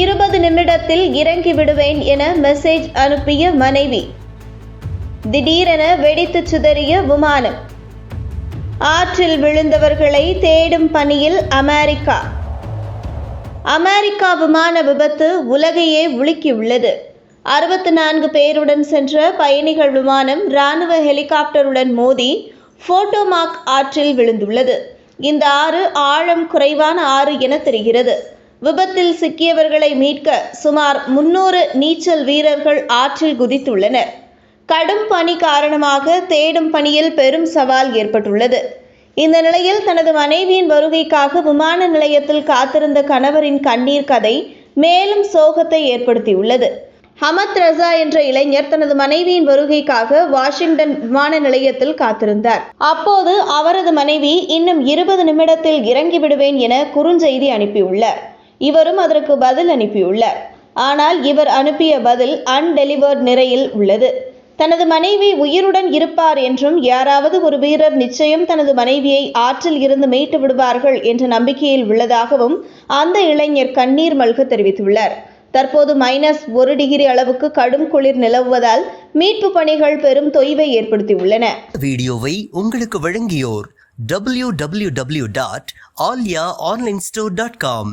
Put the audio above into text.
இருபது நிமிடத்தில் இறங்கி விடுவேன் என மெசேஜ் அனுப்பிய மனைவி. திடீரென வெடித்து சிதறிய விமானம். ஆற்றில் விழுந்தவர்களை தேடும் பணியில் அமெரிக்கா. அமெரிக்கா விமான விபத்து உலகையே உலுக்கியுள்ளது அறுபத்தி நான்கு பேருடன் சென்ற பயணிகள் விமானம் இராணுவ ஹெலிகாப்டருடன் மோதி போட்டோமாக் ஆற்றில் விழுந்துள்ளது. இந்த ஆறு ஆழம் குறைவான ஆறு என தெரிகிறது. விபத்தில் சிக்கியவர்களை மீட்க சுமார் முன்னூறு நீச்சல் வீரர்கள் ஆற்றில் குதித்துள்ளனர். கடும் பனி காரணமாக தேடும் பணியில் பெரும் சவால் ஏற்பட்டுள்ளது. இந்த நிலையில் தனது மனைவியின் வருகைக்காக விமான நிலையத்தில் காத்திருந்த கணவரின் கண்ணீர் கதை மேலும் சோகத்தை ஏற்படுத்தியுள்ளது. ஹமத் ரசா என்ற இளைஞர் தனது மனைவியின் வருகைக்காக வாஷிங்டன் விமான நிலையத்தில் காத்திருந்தார். அப்போது அவரது மனைவி இன்னும் இருபது நிமிடத்தில் இறங்கிவிடுவேன் என குறுஞ்செய்தி அனுப்பியுள்ளார். இவரும் அதற்கு பதில் அனுப்பியுள்ளார். ஆனால் இவர் அனுப்பிய பதில் அன்டெலிவர்ட் நிறையில் உள்ளது. தனது மனைவி உயிருடன் இருப்பார் என்றும் யாராவது ஒரு வீரர் நிச்சயம் தனது மனைவியை ஆற்றில் இருந்து மீட்டு விடுவார்கள் என்ற நம்பிக்கையில் உள்ளதாகவும் அந்த இளைஞர் கண்ணீர் மல்க தெரிவித்துள்ளார். தற்போது மைனஸ் ஒரு டிகிரி அளவுக்கு கடும் குளிர் நிலவுவதால் மீட்பு பணிகள் பெரும் தொய்வை ஏற்படுத்தியுள்ளன. வீடியோவை உங்களுக்கு வழங்கியோர் W W W dot Aalya online store dot com